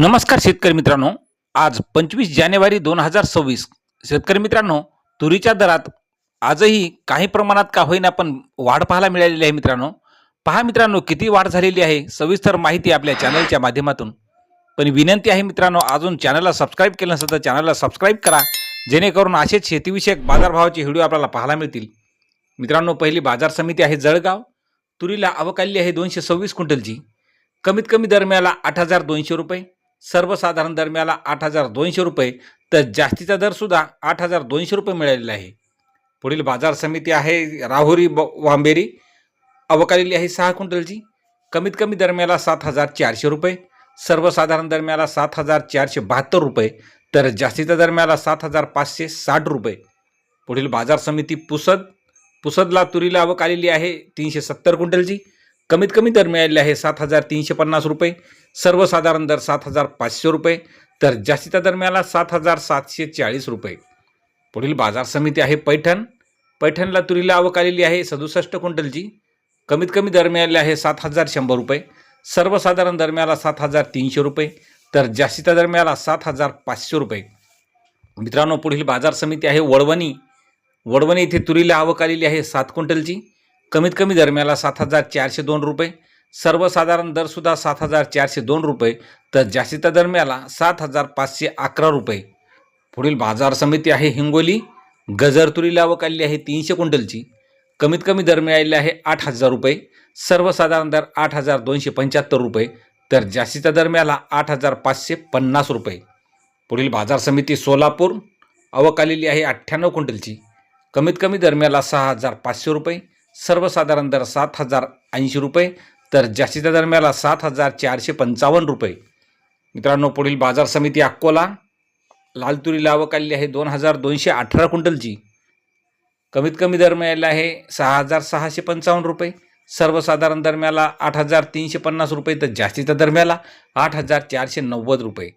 नमस्कार शेतकरी मित्रांनो. आज पंचवीस जानेवारी दोन हजार सव्वीस. शेतकरी मित्रांनो तुरीच्या दरात आजही काही प्रमाणात का होईना पण वाढ पाहायला मिळालेली आहे मित्रांनो. पहा मित्रांनो किती वाढ झालेली आहे सविस्तर माहिती आपल्या चॅनलच्या माध्यमातून. पण विनंती आहे मित्रांनो अजून चॅनलला सबस्क्राईब केलं नसेल तर चॅनलला सबस्क्राईब करा जेणेकरून असेच शेतीविषयक बाजारभावाचे व्हिडिओ आपल्याला पाहायला मिळतील. मित्रांनो पहिली बाजार समिती आहे जळगाव. तुरीला अवकाली आहे दोनशे सव्वीस क्विंटलची. कमीत कमी दरम्याला आठ हजार दोनशे रुपये. सर्वसाधारण दरम्याला आठ हजार दोनशे रुपये तर जास्तीचा दरसुद्धा आठ हजार दोनशे रुपये मिळालेला आहे. पुढील बाजार समिती आहे राहुरी ब वांबेरी. अवकालेली आहे सहा क्विंटलची. कमीत कमी दरम्याला सात हजार चारशे रुपये सर्वसाधारण दरम्याला सात हजार चारशे बहात्तर रुपये तर जास्तीच्या दरम्याला सात हजार पाचशे साठ रुपये. पुढील बाजार समिती पुसद पुसदला तुरीला आवक आलेली आहे तीनशे सत्तर क्विंटलची. कमीत कमी दर मिळालेले आहे सात हजार तीनशे पन्नास रुपये. सर्वसाधारण दर सात हजार पाचशे रुपये. तर जास्तीच्या दर मिळाला सात हजार सातशे चाळीस रुपये. पुढील बाजार समिती आहे पैठण. पैठणला तुरीला आवक आलेली आहे सदुसष्ट क्विंटलची. कमीत कमी दर मिळालेले आहे सात हजार शंभर रुपये. सर्वसाधारण दर मिळाला सात हजार तीनशे रुपये. तर जास्तीचा दर मिळाला सात हजार पाचशे रुपये. मित्रांनो पुढील बाजार समिती आहे वडवणी. वडवणी इथे तुरीला आवक आलेली आहे सात क्विंटलची. कमीत कमी दरम्याला सात हजार चारशे दोन रुपये सर्वसाधारण दरसुद्धा सात हजार चारशे दोन रुपये तर जास्तीच्या दरम्याला सात हजार पाचशे अकरा रुपये. पुढील बाजार समिती आहे हिंगोली गजर तुरी आवक आलेली आहे तीनशे क्विंटलची कमीत कमी दर मिळालेले आहे आठ हजार रुपये सर्वसाधारण दर आठ हजार दोनशे पंच्याहत्तर रुपये तर जास्तीच्या दरम्याला आठ हजार पाचशे पन्नास रुपये. पुढील बाजार समिती सोलापूर आवक आलेली आहे अठ्ठ्याण्णव क्विंटलची कमीत कमी दरम्याला सहा हजार पाचशे रुपये सर्वसाधारण दर सात हजार ऐंशी रुपये तर जास्तीच्या दरम्याला सात हजार चारशे पंचावन्न रुपये. मित्रांनो पुढील बाजार समिती अकोला लाल तुरीला आवक आलेली आहे दोन हजार दोनशे अठरा क्विंटलची. कमीत कमी दर मिळालेला आहे सहा हजार सहाशे पंचावन्न रुपये. सर्वसाधारण दरम्याला आठ हजार तीनशे पन्नास रुपये तर जास्तीच्या दरम्याला आठ हजार चारशे नव्वद रुपये.